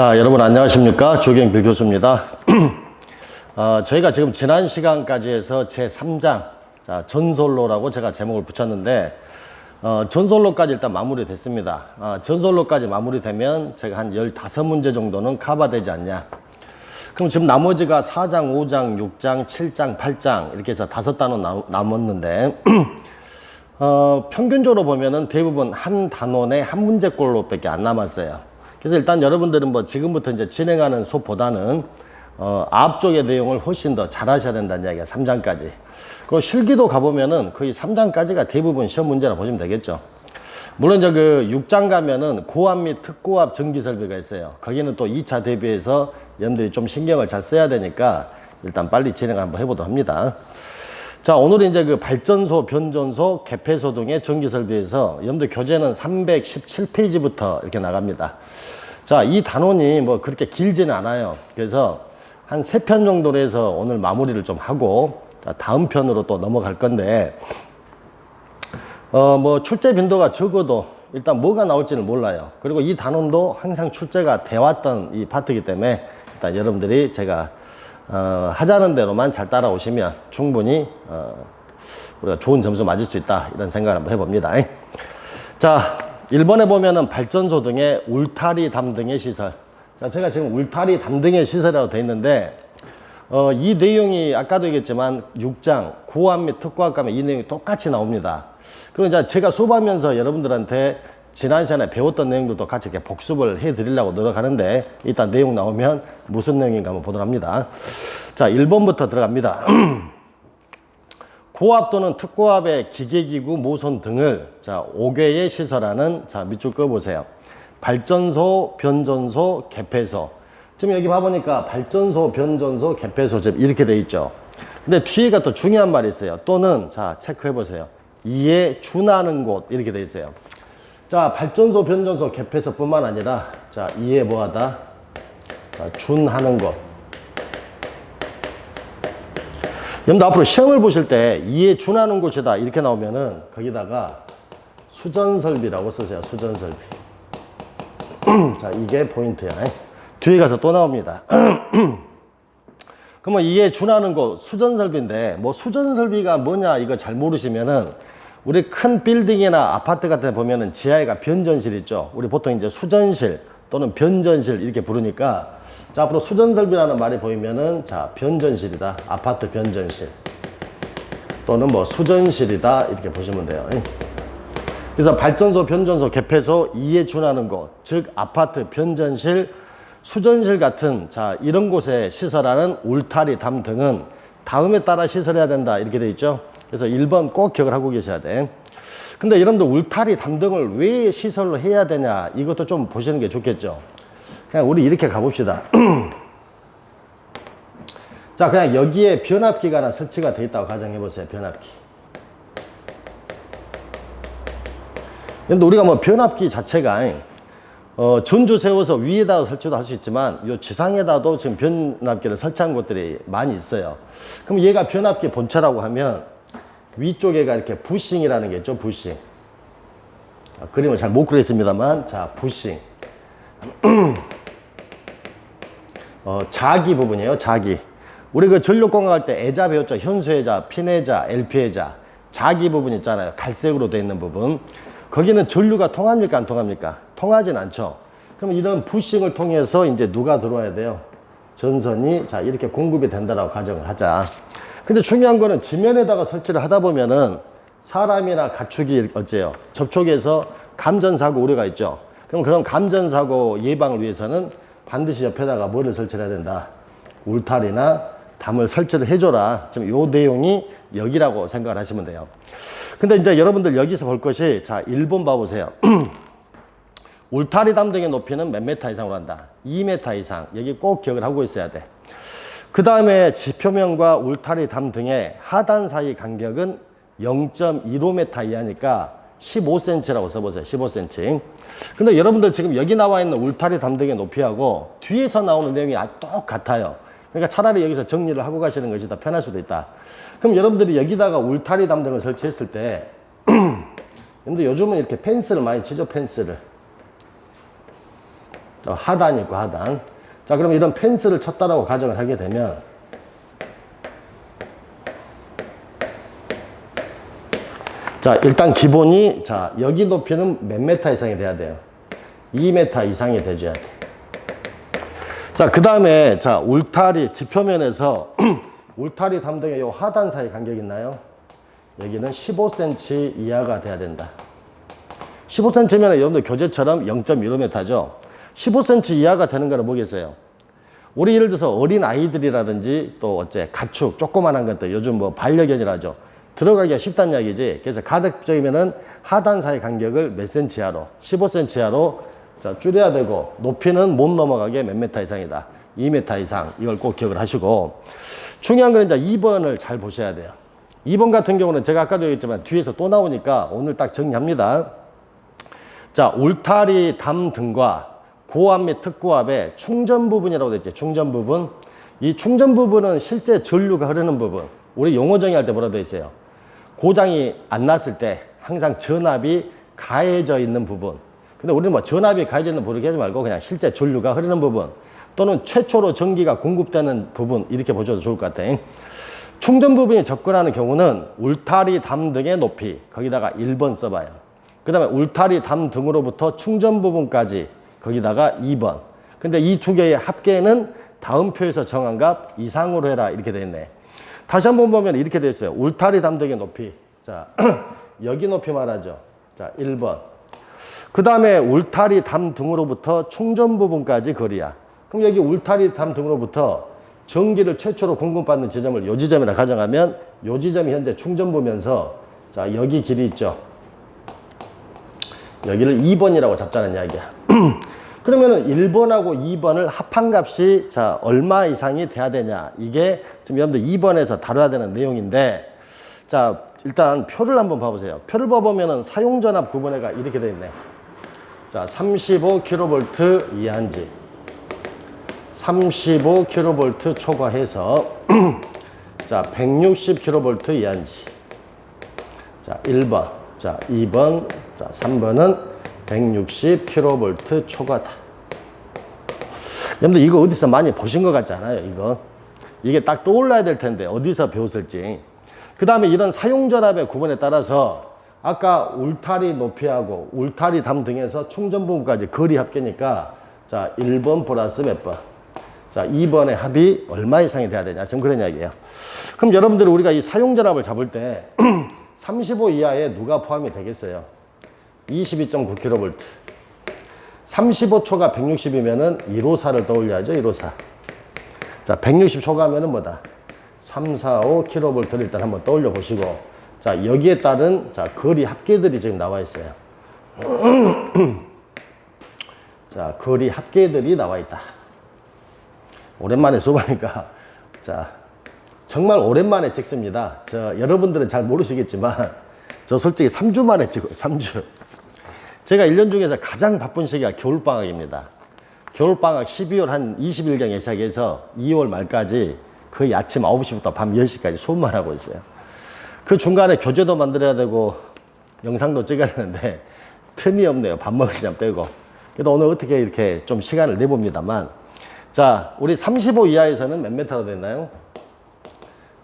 자, 여러분 안녕하십니까? 조경필 교수입니다. 어, 저희가 지금 지난 시간까지 해서 제 3장, 자, 전솔로라고 제가 제목을 붙였는데, 어, 전솔로까지 일단 마무리 됐습니다. 어, 전솔로까지 마무리되면 제가 한 15문제 정도는 커버되지 않냐. 그럼 지금 나머지가 4장, 5장, 6장, 7장, 8장 이렇게 해서 다섯 남- 남았는데, 어, 평균적으로 보면은 대부분 한 단원에 한 문제꼴로밖에 안 남았어요. 그래서 일단 여러분들은 뭐 지금부터 이제 진행하는 수업보다는 어, 앞쪽의 내용을 훨씬 더 잘하셔야 된다는 이야기가 3장까지. 그리고 실기도 가보면은 거의 3장까지가 대부분 시험 문제라 보시면 되겠죠. 물론 이제 그 6장 가면은 고압 및 특고압 전기 설비가 있어요. 거기는 또 2차 대비해서 여러분들이 좀 신경을 잘 써야 되니까 일단 빨리 진행 한번 해보도록 합니다. 자, 오늘은 이제 그 발전소, 변전소, 개폐소 등의 전기 설비에서 여러분들 교재는 317페이지부터 이렇게 나갑니다. 자, 이 단원이 뭐 그렇게 길지는 않아요. 그래서 한 세 편 정도로 해서 오늘 마무리를 좀 하고 자, 다음 편으로 또 넘어갈 건데 어, 뭐 출제 빈도가 적어도 일단 뭐가 나올지는 몰라요. 그리고 이 단원도 항상 출제가 돼왔던 이 파트이기 때문에 일단 여러분들이 제가 어, 하자는 대로만 잘 따라오시면 충분히 어, 우리가 좋은 점수 맞을 수 있다 이런 생각을 한번 해봅니다. 자, 1번에 보면은 발전소 등의 울타리 담 등의 시설. 자, 제가 지금 울타리 담 등의 시설이라고 돼 있는데 어, 이 내용이 아까도 얘기했지만 6장 고압 및 특고압 가면 이 내용이 똑같이 나옵니다. 그럼 제가 수업하면서 여러분들한테 지난 시간에 배웠던 내용들도 같이 이렇게 복습을 해 드리려고 노력하는데 일단 내용 나오면 무슨 내용인가 한번 보도록 합니다. 자, 1번부터 들어갑니다. 고압 또는 특고압의 기계기구 모선 등을 자 5개의 시설하는 자 밑줄 그어보세요. 발전소, 변전소, 개폐소. 지금 여기 봐보니까 발전소, 변전소, 개폐소 지금 이렇게 돼 있죠. 근데 뒤에가 또 중요한 말이 있어요. 또는 자 체크해 보세요. 이에 준하는 곳 이렇게 돼 있어요. 자 발전소, 변전소, 개폐소 뿐만 아니라 자 이에 뭐하다? 자, 준하는 곳. 여러분들 앞으로 시험을 보실 때 이에 준하는 곳이다. 이렇게 나오면은 거기다가 수전설비라고 쓰세요. 수전설비. 자 이게 포인트야. 뒤에 가서 또 나옵니다. 그러면 이에 준하는 곳 수전설비인데 뭐 수전설비가 뭐냐 이거 잘 모르시면은 우리 큰 빌딩이나 아파트 같은 데 보면은 지하에가 변전실 있죠. 우리 보통 이제 수전실 또는 변전실 이렇게 부르니까 자 앞으로 수전설비라는 말이 보이면은 자 변전실이다. 아파트 변전실. 또는 뭐 수전실이다. 이렇게 보시면 돼요. 그래서 발전소 변전소 개폐소 이에 준하는 곳 즉 아파트 변전실 수전실 같은 자 이런 곳에 시설하는 울타리 담 등은 다음에 따라 시설해야 된다. 이렇게 돼 있죠 그래서 1번 꼭 기억을 하고 계셔야 돼 근데 여러분들 울타리 담 등을 왜 시설로 해야 되냐 이것도 좀 보시는 게 좋겠죠 그냥 우리 이렇게 가봅시다. 자, 그냥 여기에 변압기가 하나 설치가 되어 있다고 가정해 보세요. 변압기. 근데 우리가 뭐 변압기 자체가 어, 전주 세워서 위에다 설치도 할 수 있지만 요 지상에다도 지금 변압기를 설치한 곳들이 많이 있어요. 그럼 얘가 변압기 본체라고 하면 위쪽에가 이렇게 부싱이라는 게 있죠. 부싱. 아, 그림을 잘 못 그렸습니다만 자, 부싱. 어, 자기 부분이에요, 자기. 우리 그 전력공학 할 때 애자 배웠죠. 현수애자, pin애자, LP애자. 자기 부분 있잖아요. 갈색으로 되어 있는 부분. 거기는 전류가 통합니까? 안 통합니까? 통하진 않죠. 그럼 이런 부싱을 통해서 이제 누가 들어와야 돼요? 전선이 자, 이렇게 공급이 된다라고 가정을 하자. 근데 중요한 거는 지면에다가 설치를 하다 보면은 사람이나 가축이 어째요? 접촉해서 감전사고 우려가 있죠. 그럼 그런 감전사고 예방을 위해서는 반드시 옆에다가 뭐를 설치해야 된다. 울타리나 담을 설치를 해줘라. 지금 요 내용이 여기라고 생각을 하시면 돼요. 근데 이제 여러분들 여기서 볼 것이 자 1번 봐보세요. 울타리 담 등의 높이는 몇 메타 이상으로 한다. 2m 이상. 여기 꼭 기억을 하고 있어야 돼. 그 다음에 지표면과 울타리 담 등의 하단 사이 간격은 0.15m 이하니까 15cm라고 써보세요. 15cm. 근데 여러분들 지금 여기 나와 있는 울타리 담 등의 높이하고 뒤에서 나오는 내용이 아- 똑같아요. 그러니까 차라리 여기서 정리를 하고 가시는 것이 더 편할 수도 있다. 그럼 여러분들이 여기다가 울타리 담 등을 설치했을 때, 여러분들 요즘은 이렇게 펜스를 많이 치죠, 펜스를. 자, 하단이 있고 하단. 자, 그럼 이런 펜스를 쳤다라고 가정을 하게 되면 자, 일단 기본이 자, 여기 높이는 몇 메타 이상이 돼야 돼요? 2m 이상이 돼줘야 돼. 자, 그 다음에 자, 울타리 지표면에서 울타리 담등의 요 하단 사이 간격 있나요? 여기는 15cm 이하가 돼야 된다. 15cm면 여러분들 교재처럼 0.15m죠. 15cm 이하가 되는 거는 뭐겠어요? 우리 예를 들어서 어린 아이들이라든지 또 어째 가축 조그만한 것들 요즘 뭐 반려견이라죠. 들어가기가 쉽다는 이야기지. 그래서 가급적이면은 하단 사이 간격을 몇 cm 하로 15cm 하로 자, 줄여야 되고 높이는 못 넘어가게 몇 메타 이상이다. 2m 이상 이걸 꼭 기억을 하시고 중요한 건 이제 2번을 잘 보셔야 돼요. 2번 같은 경우는 제가 아까도 얘기했지만 뒤에서 또 나오니까 오늘 딱 정리합니다. 자, 울타리 담 등과 고압 및 특고압의 충전 부분이라고 되어 있죠. 충전 부분. 이 충전 부분은 실제 전류가 흐르는 부분. 우리 용어 정의할 때 뭐라 되어 있어요? 고장이 안 났을 때 항상 전압이 가해져 있는 부분. 근데 우리는 뭐 전압이 가해져 있는 부분 하지 말고 그냥 실제 전류가 흐르는 부분 또는 최초로 전기가 공급되는 부분 이렇게 보셔도 좋을 것 같아요. 충전 부분이 접근하는 경우는 울타리 담 등의 높이 거기다가 1번 써봐요. 그 다음에 울타리 담 등으로부터 충전 부분까지 거기다가 2번. 근데 이 두 개의 합계는 다음 표에서 정한 값 이상으로 해라 이렇게 돼 있네. 다시 한번 보면 이렇게 돼 있어요. 울타리 담 등의 높이. 자, 여기 높이 말하죠. 자, 1번. 그 다음에 울타리 담 등으로부터 충전 부분까지 거리야. 그럼 여기 울타리 담 등으로부터 전기를 최초로 공급받는 지점을 요 지점이라 가정하면 요 지점이 현재 충전부면서 자 여기 길이 있죠. 여기를 2번이라고 잡자는 이야기야. 그러면은 1번하고 2번을 합한 값이 자 얼마 이상이 돼야 되냐? 이게 지금 여러분들 2번에서 다뤄야 되는 내용인데 자 일단 표를 한번 봐보세요. 표를 봐보면은 사용전압 구분해가 이렇게 돼 있네. 자 35kV 이한지. 35kV 초과해서 자 160kV 이한지. 자 1번. 자 2번. 자 3번은 160kV 초과다. 여러분들 이거 어디서 많이 보신 것 같지 않아요 이거? 이게 딱 떠올라야 될 텐데 어디서 배웠을지. 그 다음에 이런 사용전압의 구분에 따라서 아까 울타리 높이하고 울타리 담 등에서 충전 부분까지 거리 합계니까 자 1번 플러스 몇 번? 자 2번의 합이 얼마 이상이 돼야 되냐? 지금 그런 이야기예요. 그럼 여러분들 우리가 이 사용전압을 잡을 때 35 이하에 누가 포함이 되겠어요 22.9kV 35초가 160이면은 154를 떠올려야죠 154 자 160 초과하면은 뭐다? 3, 4, 5kV를 일단 한번 떠올려 보시고. 자 여기에 따른 자 거리 합계들이 지금 나와 있어요. 자 거리 합계들이 나와 있다. 오랜만에 써보니까 자 정말 오랜만에 찍습니다. 저 여러분들은 잘 모르시겠지만 저 솔직히 3주 만에 찍어요 3주 제가 1년 중에서 가장 바쁜 시기가 겨울방학입니다 겨울방학 12월 한 20일경에 시작해서 2월 말까지 거의 아침 9시부터 밤 10시까지 수업만 하고 있어요 그 중간에 교재도 만들어야 되고 영상도 찍어야 되는데 틈이 없네요. 밥 먹을 시간 빼고. 그래도 오늘 어떻게 이렇게 좀 시간을 내봅니다만. 자, 우리 35 이하에서는 몇 메타로 됐나요?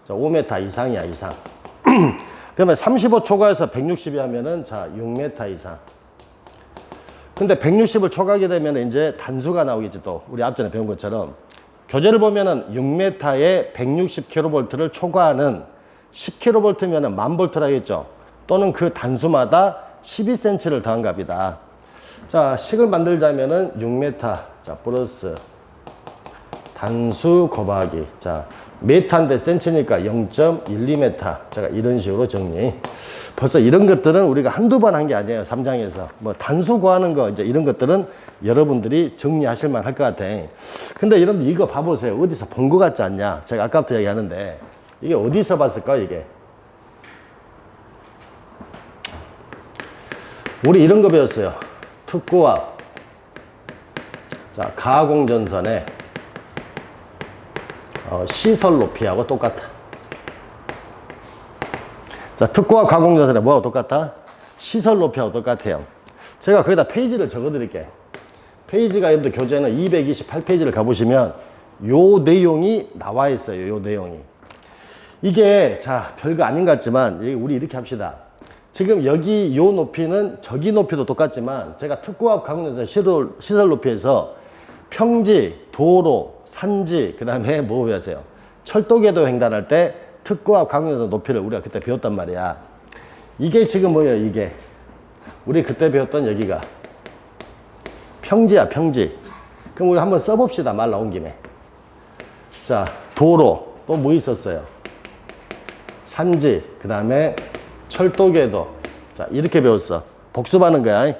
자, 5m 이상이야, 이상. 그러면 35 초과해서 160이 하면은 자, 6m 이상. 근데 160을 초과하게 되면 이제 단수가 나오겠지 또. 우리 앞전에 배운 것처럼. 교재를 보면은 6m에 160kV를 초과하는 10kV면 만볼트라 했죠. 또는 그 단수마다 12cm를 더한 값이다. 자, 식을 만들자면은 6m. 자, 플러스 단수 곱하기. 자, 메타인데 센치니까 0.12m. 제가 이런 식으로 정리. 벌써 이런 것들은 우리가 한두 번 한 게 아니에요. 3장에서. 뭐 단수 구하는 거, 이제 이런 것들은 여러분들이 정리하실 만할 것 같아. 근데 여러분 이거 봐보세요. 어디서 본 것 같지 않냐? 제가 아까부터 얘기하는데. 이게 어디서 봤을까, 이게? 우리 이런 거 배웠어요. 특고압. 자, 가공전선의 어, 시설 높이하고 똑같아. 자, 특고압 가공전선에 뭐하고 똑같아? 시설 높이하고 똑같아요. 제가 거기다 페이지를 적어 드릴게. 페이지가 여러분들 교재는 228페이지를 가보시면 요 내용이 나와 있어요. 요 내용이. 이게 자 별거 아닌 것 같지만 이- 우리 이렇게 합시다. 지금 여기 요 높이는 저기 높이도 똑같지만 제가 특고압 가공에서 시설, 시설 높이에서 평지, 도로, 산지 그 다음에 뭐 배웠어요? 철도궤도 횡단할 때 특고압 가공에서 높이를 우리가 그때 배웠단 말이야. 이게 지금 뭐예요? 이게 우리 그때 배웠던 여기가 평지야 평지. 그럼 우리 한번 써봅시다. 말 나온 김에. 자 도로 또 뭐 있었어요? 산지, 그 다음에 철도궤도. 자, 이렇게 배웠어. 복습하는 거야.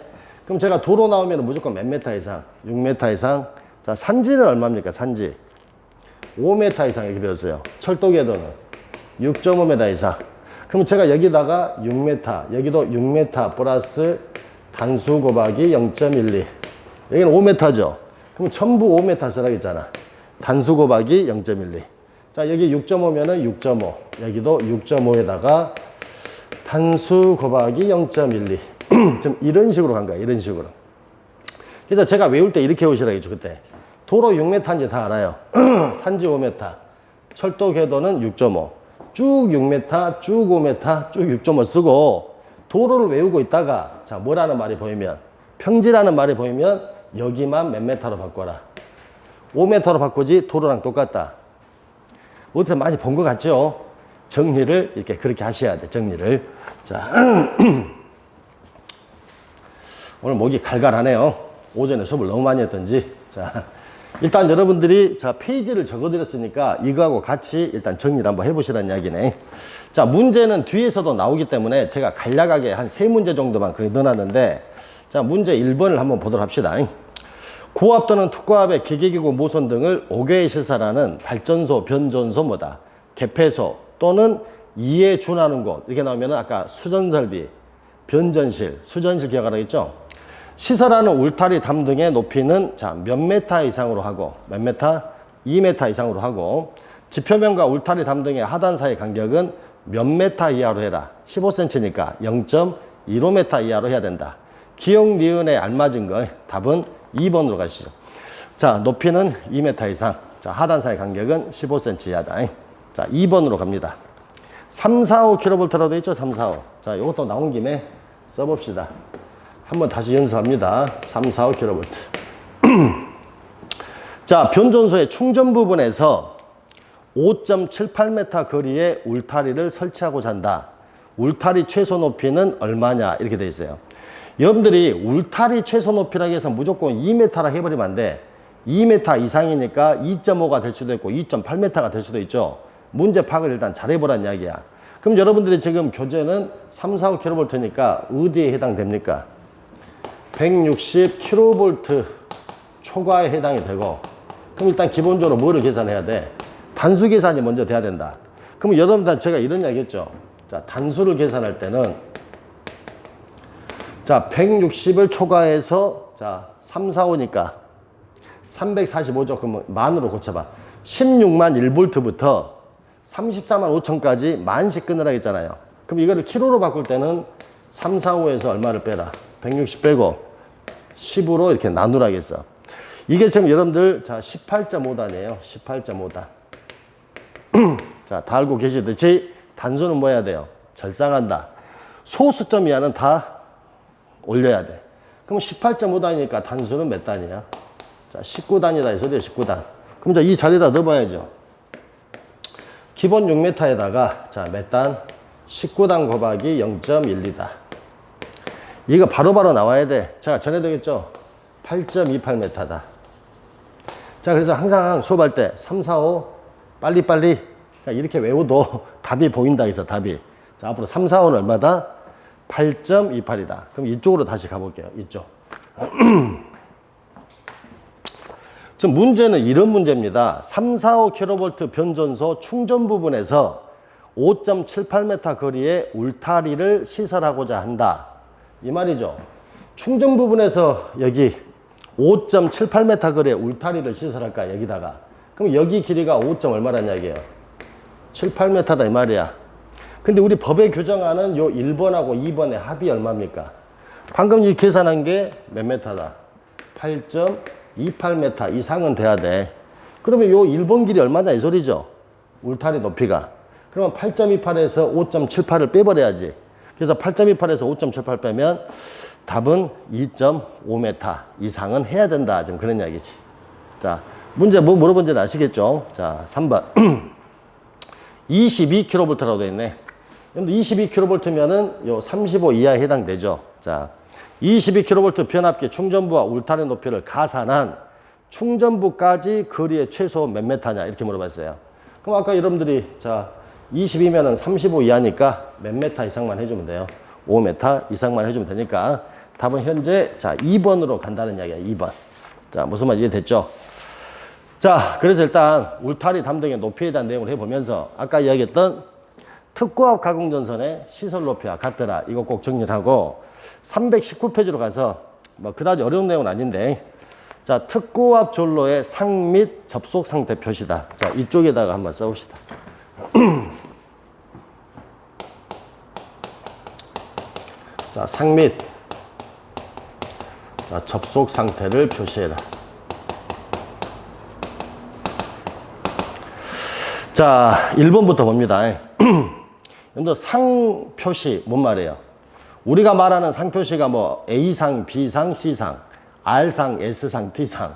그럼 제가 도로 나오면 무조건 몇 메타 이상? 6m 이상. 자, 산지는 얼마입니까? 산지. 5m 이상 이렇게 배웠어요. 철도 궤도는 6.5m 이상. 그럼 제가 여기다가 6m, 여기도 6m 플러스 단수 곱하기 0.12. 여기는 5m죠. 그럼 전부 5m 쓰라겠잖아. 단수 곱하기 0.12. 자, 여기 6.5면은 6.5. 여기도 6.5에다가 단수 곱하기 0.12. 좀 이런 식으로 간 거야, 이런 식으로. 그래서 제가 외울 때 이렇게 오시라 했죠, 그때. 도로 6m인지 다 알아요. 산지 5m. 철도 궤도는 6.5. 쭉 6m, 쭉 5m, 쭉6.5 쓰고 도로를 외우고 있다가 자, 뭐라는 말이 보이면 평지라는 말이 보이면 여기만 몇 메타로 바꿔라. 5m로 바꾸지 도로랑 똑같다. 어디서 많이 본 것 같죠? 정리를 이렇게 그렇게 하셔야 돼, 정리를. 자. 오늘 목이 갈갈하네요. 오전에 수업을 너무 많이 했던지. 자. 일단 여러분들이 자, 페이지를 적어 드렸으니까 이거하고 같이 일단 정리를 한번 해보시라는 이야기네. 자, 문제는 뒤에서도 나오기 때문에 제가 간략하게 한 세 문제 정도만 그래 넣어놨는데 자, 문제 1번을 한번 보도록 합시다. 고압 또는 특고압의 기계기구 모선 등을 5개의 시설하는 발전소, 변전소 뭐다? 개폐소 또는 이에 준하는 곳. 이렇게 나오면 아까 수전설비, 변전실, 수전실 기억하라 했죠? 시설하는 울타리 담 등의 높이는 자, 몇 메타 이상으로 하고, 몇 메타? 2메타 이상으로 하고, 지표면과 울타리 담 등의 하단 사이 간격은 몇 메타 이하로 해라. 15cm니까 0.15m 이하로 해야 된다. 기억 니은에 알맞은 거 답은 2번으로 가시죠. 자, 높이는 2m 이상. 자, 하단 사이 간격은 15cm 이하다. 자, 2번으로 갑니다. 3, 4, 5kV라도 있죠? 3, 4, 5. 자, 이것도 나온 김에 써봅시다. 한번 다시 연습합니다. 3, 4, 5kV. 자, 변전소의 충전 부분에서 5.78m 거리에 울타리를 설치하고자 한다. 울타리 최소 높이는 얼마냐? 이렇게 되어 있어요. 여러분들이 울타리 최소 높이라고 해서 무조건 2m라 해버리면 안 돼. 2m 이상이니까 2.5가 될 수도 있고 2.8m가 될 수도 있죠. 문제 파악을 일단 잘해보란 이야기야. 그럼 여러분들이 지금 교재는 3, 4, 5kV니까 어디에 해당됩니까? 160kV 초과에 해당이 되고 그럼 일단 기본적으로 뭐를 계산해야 돼? 단수 계산이 먼저 돼야 된다. 그럼 여러분들 제가 이런 이야기 했죠. 자, 단수를 계산할 때는 자, 160을 초과해서 자, 3, 4, 5니까 345죠. 그러면 만으로 고쳐봐. 16만 1볼트부터 34만 5천까지 만씩 끊으라 했잖아요. 그럼 이거를 키로로 바꿀 때는 3, 4, 5에서 얼마를 빼라? 160 빼고 10으로 이렇게 나누라겠어. 이게 지금 여러분들 자 18.5단이에요. 18.5단. 자, 다 알고 계시듯이 단수는 뭐 해야 돼요? 절상한다. 소수점 이하는 다 올려야 돼. 그럼 18.5단이니까 단수는 몇 단이야? 자, 19단이다 이 소리야, 19단. 그럼 자, 이 자리에다 넣어봐야죠. 기본 6m에다가 자, 몇 단? 19단 곱하기 0.12다. 이거 바로 바로 나와야 돼. 제가 전에도 했죠? 8.28m다. 자, 그래서 항상 수업할 때 3, 4, 5 빨리빨리 그냥 이렇게 외워도 답이 보인다 해서 답이. 자, 앞으로 3, 4, 5는 얼마다? 8.28이다. 그럼 이쪽으로 다시 가볼게요. 이쪽. 지금 문제는 이런 문제입니다. 3, 4, 5kV 변전소 충전 부분에서 5.78m 거리에 울타리를 시설하고자 한다. 이 말이죠. 충전 부분에서 여기 5.78m 거리에 울타리를 시설할까, 여기다가. 그럼 여기 길이가 5. 얼마란 이야기예요? 7, 8m다 이 말이야. 근데 우리 법에 규정하는 요 1번하고 2번의 합이 얼마입니까? 방금 이 계산한 게 몇 메타다? 8.28m 이상은 돼야 돼. 그러면 요 1번 길이 얼마냐 이 소리죠. 울타리 높이가. 그러면 8.28에서 5.78을 빼버려야지. 그래서 8.28에서 5.78 빼면 답은 2.5m 이상은 해야 된다. 지금 그런 이야기지. 자, 문제 뭐 물어본지는 아시겠죠? 자, 3번. 22kV라고 되어 있네. 근데 22kV면은 요 35 이하에 해당되죠. 자, 22kV 변압기 충전부와 울타리 높이를 가산한 충전부까지 거리의 최소 몇 메타냐 이렇게 물어봤어요. 그럼 아까 여러분들이 자 22면은 35 이하니까 몇 메타 이상만 해주면 돼요. 5m 이상만 해주면 되니까 답은 현재 자 2번으로 간다는 이야기야. 2번. 자 무슨 말 이해됐죠? 자 그래서 일단 울타리 담당의 높이에 대한 내용을 해보면서 아까 이야기했던 특고압 가공전선의 시설 높이와 같더라. 이거 꼭 정리를 하고 319페이지로 가서 뭐 그다지 어려운 내용은 아닌데 자 특고압 전로의 상 및 접속 상태 표시다. 자 이쪽에다가 한번 써봅시다. 자 상및 자, 접속 상태를 표시해라. 자 1번부터 봅니다. 상 표시 뭔 말이에요? 우리가 말하는 상 표시가 뭐 A상, B상, C상, R상, S상, D상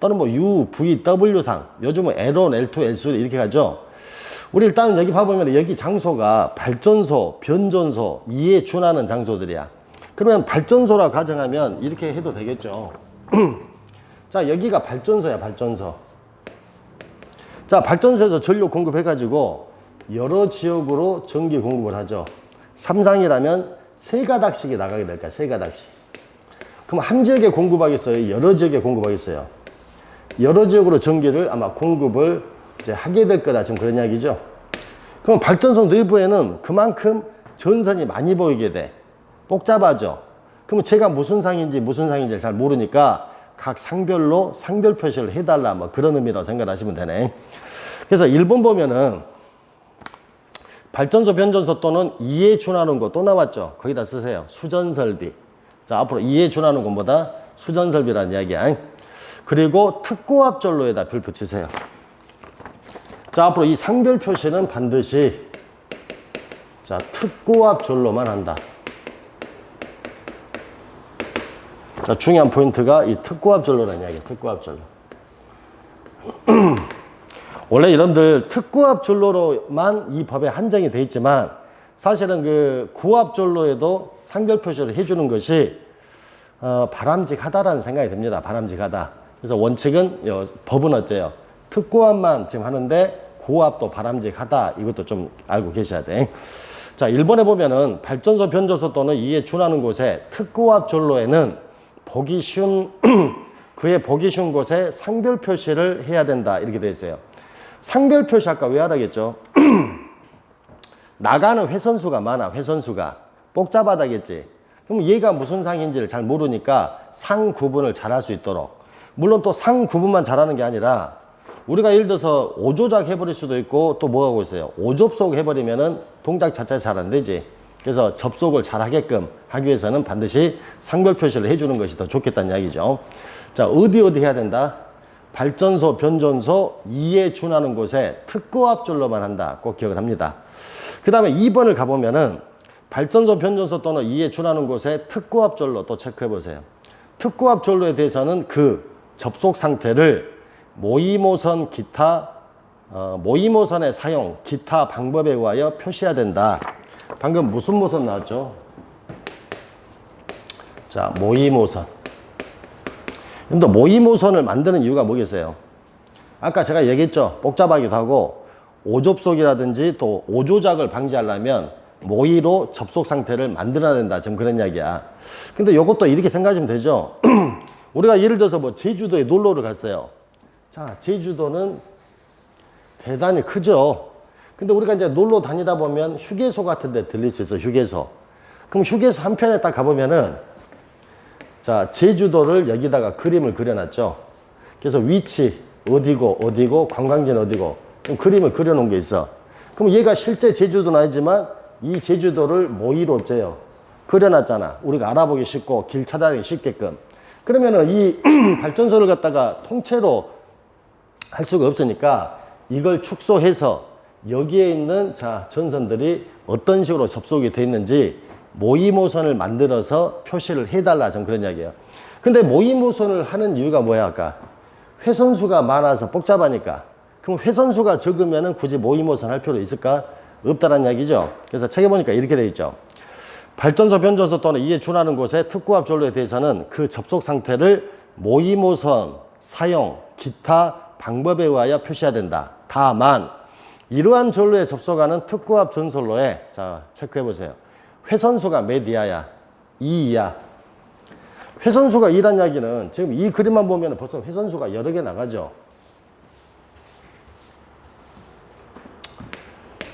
또는 뭐 U, V, W상 요즘은 L1, L2, L3 이렇게 가죠. 우리 일단 여기 봐보면 여기 장소가 발전소, 변전소 이에 준하는 장소들이야. 그러면 발전소라 가정하면 이렇게 해도 되겠죠. 자 여기가 발전소야 발전소. 자 발전소에서 전력 공급해가지고 여러 지역으로 전기 공급을 하죠. 삼상이라면 세 가닥씩이 나가게 될까, 세 가닥씩. 그럼 한 지역에 공급하겠어요? 여러 지역에 공급하겠어요? 여러 지역으로 전기를 아마 공급을 하게 될 거다. 지금 그런 이야기죠. 그럼 발전소 내부에는 그만큼 전선이 많이 보이게 돼. 복잡하죠. 그러면 제가 무슨 상인지 무슨 상인지 잘 모르니까 각 상별로 상별 표시를 해달라. 뭐 그런 의미로 생각하시면 되네. 그래서 1번 보면은 발전소, 변전소 또는 이에 준하는 거 또 나왔죠. 거기다 쓰세요. 수전설비. 자, 앞으로 이에 준하는 것보다 수전설비라는 이야기야. 그리고 특고압 전로에다 별표 치세요. 자, 앞으로 이 상별 표시는 반드시 자, 특고압 전로만 한다. 자, 중요한 포인트가 이 특고압 전로라는 이야기야. 특고압 전로. 원래 이런들 특구압 전로로만 이 법에 한정이 돼 있지만 사실은 그 구압 전로에도 상별 표시를 해주는 것이 어, 바람직하다라는 생각이 듭니다. 바람직하다. 그래서 원칙은 요, 법은 어째요? 특구압만 지금 하는데 고압도 바람직하다. 이것도 좀 알고 계셔야 돼. 자, 일본에 보면은 발전소, 변조소 또는 이에 준하는 곳에 특고압 전로에는 보기 쉬운 그에 보기 쉬운 곳에 상별 표시를 해야 된다. 이렇게 돼 있어요. 상별 표시 아까 왜 하라겠죠? 나가는 회선수가 많아, 회선수가. 복잡하다겠지. 그럼 얘가 무슨 상인지를 잘 모르니까 상 구분을 잘 할 수 있도록. 물론 또 상 구분만 잘하는 게 아니라 우리가 예를 들어서 오조작 해버릴 수도 있고 또 뭐 하고 있어요? 오접속 해버리면은 동작 자체가 잘 안 되지. 그래서 접속을 잘 하게끔 하기 위해서는 반드시 상별 표시를 해주는 것이 더 좋겠다는 이야기죠. 자, 어디 어디 해야 된다? 발전소, 변전소 이에 준하는 곳에 특고압 전로만 한다. 꼭 기억을 합니다. 그 다음에 2번을 가보면은 발전소, 변전소 또는 이에 준하는 곳에 특고압 전로 또 체크해 보세요. 특고압 전로에 대해서는 그 접속 상태를 모의모선 기타 어, 모의모선의 사용 기타 방법에 의하여 표시해야 된다. 방금 무슨 모선 나왔죠? 자, 모의모선. 또 모의모선을 만드는 이유가 뭐겠어요? 아까 제가 얘기했죠. 복잡하기도 하고 오접속이라든지 또 오조작을 방지하려면 모의로 접속 상태를 만들어야 된다. 지금 그런 이야기야. 근데 이것도 이렇게 생각하시면 되죠. 우리가 예를 들어서 뭐 제주도에 놀러를 갔어요. 자, 제주도는 대단히 크죠. 근데 우리가 이제 놀러 다니다 보면 휴게소 같은 데 들릴 수 있어, 휴게소. 그럼 휴게소 한편에 딱 가보면은 자, 제주도를 여기다가 그림을 그려놨죠. 그래서 위치 어디고 어디고 관광지는 어디고 그럼 그림을 그려놓은 게 있어. 그럼 얘가 실제 제주도는 아니지만 이 제주도를 모의로 째요. 그려놨잖아. 우리가 알아보기 쉽고 길 찾아가기 쉽게끔. 그러면은 이 발전소를 갖다가 통째로 할 수가 없으니까 이걸 축소해서 여기에 있는 자 전선들이 어떤 식으로 접속이 돼 있는지 모의모선을 만들어서 표시를 해달라 전 그런 이야기예요. 근데 모의모선을 하는 이유가 뭐야 아까 회선수가 많아서 복잡하니까 그럼 회선수가 적으면은 굳이 모의모선 할 필요 있을까? 없다는 이야기죠. 그래서 책에 보니까 이렇게 돼 있죠. 발전소, 변전소 또는 이에 준하는 곳의 특구압 전로에 대해서는 그 접속 상태를 모의모선 사용, 기타 방법에 의하여 표시해야 된다. 다만 이러한 전로에 접속하는 특구압 전솔로에 자 체크해 보세요. 회선수가 몇 이하야? 2 이하. 회선수가 2란 이야기는 지금 이 그림만 보면 벌써 회선수가 여러 개 나가죠.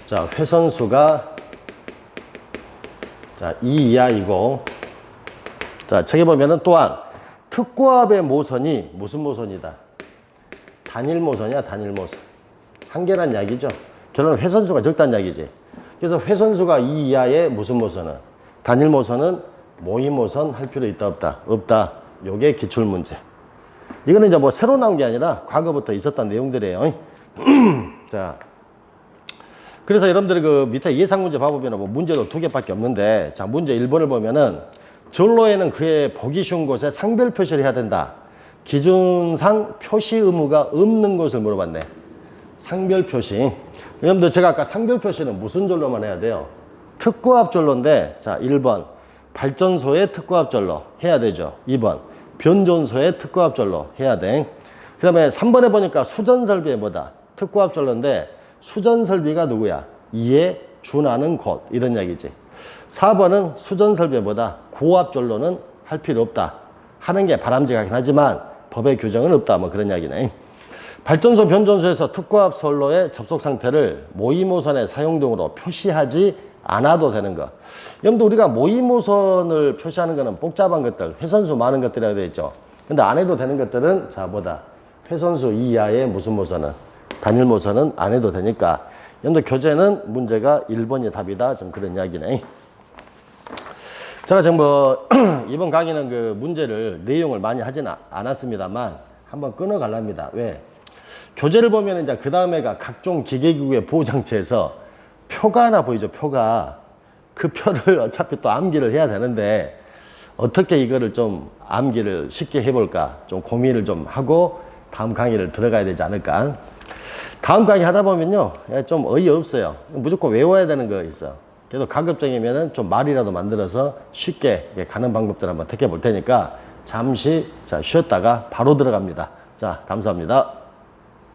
자, 회선수가 자, 2 이하이고 자, 책에 보면은 또한 특구압의 모선이 무슨 모선이다? 단일 모선이야, 단일 모선. 한 개란 이야기죠. 결론은 회선수가 적다는 이야기지. 그래서 회선수가 2 이하의 무슨 모선은? 단일 모선은 모의 모선 할 필요 있다, 없다? 없다. 요게 기출 문제. 이거는 이제 뭐 새로 나온 게 아니라 과거부터 있었던 내용들이에요. 자. 그래서 여러분들이 그 밑에 예상 문제 봐보면 뭐 문제도 두 개밖에 없는데 자 문제 1번을 보면은 전로에는 그의 보기 쉬운 곳에 상별 표시를 해야 된다. 기준상 표시 의무가 없는 것을 물어봤네. 상별 표시. 여러분들 제가 아까 상별 표시는 무슨 전로만 해야 돼요? 특고압 전로인데 자 1번 발전소의 특고압 전로 해야 되죠. 2번 변전소의 특고압 전로 해야 돼. 그 다음에 3번에 보니까 수전 설비에 뭐다? 특고압 전로인데 수전 설비가 누구야? 이에 준하는 곳 이런 이야기지. 4번은 수전 설비에 뭐다? 고압 전로는 할 필요 없다. 하는 게 바람직하긴 하지만 법의 규정은 없다. 뭐 그런 이야기네. 발전소 변전소에서 특고압 선로의 접속 상태를 모의모선의 사용 등으로 표시하지 않아도 되는 거. 여러분들 우리가 모의모선을 표시하는 거는 복잡한 것들, 회선수 많은 것들이라고 되어 있죠. 근데 안 해도 되는 것들은 자 뭐다? 회선수 이하의 무슨 모선은 단일 모선은 안 해도 되니까 여러분들 교재는 문제가 1번이 답이다. 좀 그런 이야기네. 제가 지금 뭐 이번 강의는 그 문제를 내용을 많이 하지는 않았습니다만 한번 끊어 갈랍니다. 왜? 교재를 보면 이제 그 다음에가 각종 기계기구의 보호장치에서 표가 하나 보이죠. 표가 그 표를 어차피 또 암기를 해야 되는데 어떻게 이거를 좀 암기를 쉽게 해볼까 좀 고민을 좀 하고 다음 강의를 들어가야 되지 않을까. 다음 강의 하다 보면요 예, 좀 어이없어요. 무조건 외워야 되는 거 있어. 그래도 가급적이면은 좀 말이라도 만들어서 쉽게 가는 방법들 한번 택해 볼 테니까 잠시 자 쉬었다가 바로 들어갑니다. 자 감사합니다.